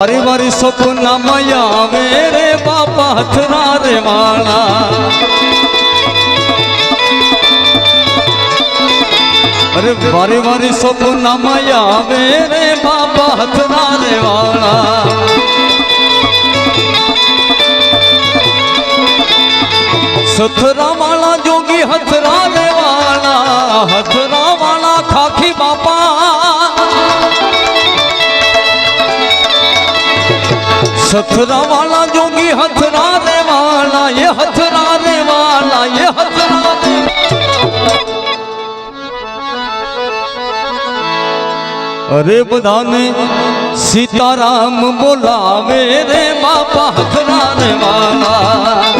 વારી મારી સપનામાં આવે રે બાપા હથરા રે વાળા અરે વારી વારી સપનામાં આવે રે બાપા હથરા રે વાળા સથરા વાળા જોગી હથરા સથરા વાલા જોગી હથરા રે વાલા એ હથરા રે વાલા એ હથરા રે અરે બધાને સીતારામ બોલાવે રે બાપા હથરા રે વાલા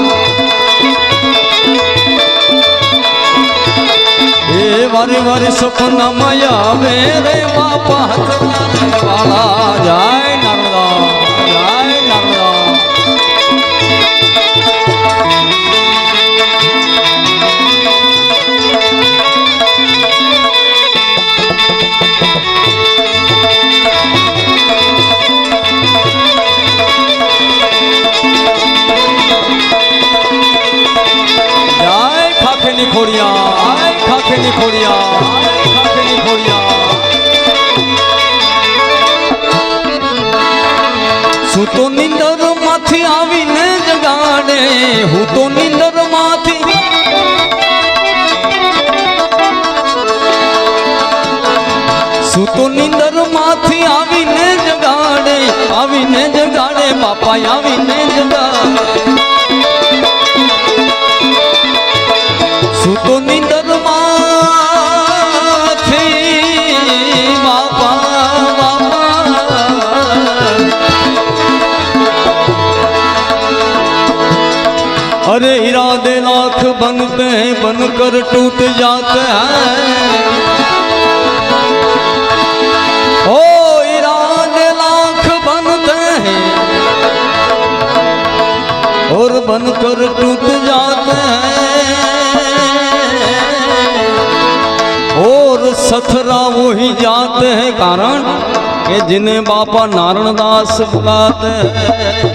એ વારે વારે સપનામાં આવે રે બાપા હથરા રે વાળા ખાખેની ખોડિયા ખાખેની ખોડિયા ખાખેની ખોડિયા શું તો નિંદરમાંથી આવીને જગાડે, હું તો નિંદરમાંથી શું તો નિંદરમાંથી આવીને જગાડે આવીને જગાડે બાપા अरे इरादे लाख बनते हैं बनकर टूट जाते हैं ओ इरादे लाख बनते हैं और बनकर टूट जाते हैं और सथरा वही जाते हैं कारण कि जिन्हें बापा नारणदास बुलाते हैं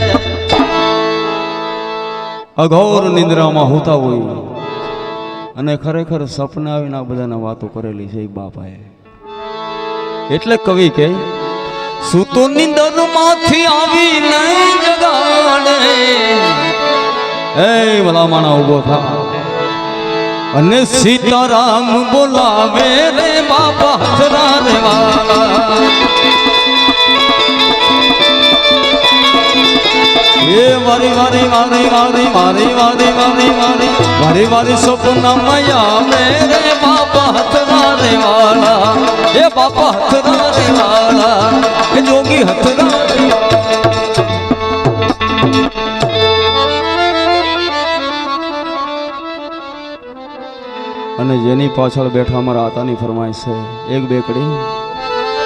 અઘોર નિંદ્રામાં હોતા હોય. અને ખરેખર સપના વિના બધાના વાતો કરેલી છે એ બાપાએ. એટલે કવિ કે સૂતો નિંદરમાંથી આવીને જગાડે. એ ભલા માણા ઊભો થા. અને સીતારામ બોલાવે રે બાપા રે એ મારી મારી વારી વારી વારી વારી વારી મારી મારી વારી સપનામાં આવે રે બાપા હથરા રે વાલા. એ બાપા હથરા રે વાલા, એ જોગી હથરા રે અને જેની પાછળ બેઠા અમારા આતાની ફરમાઈશ છે, એક બે કડી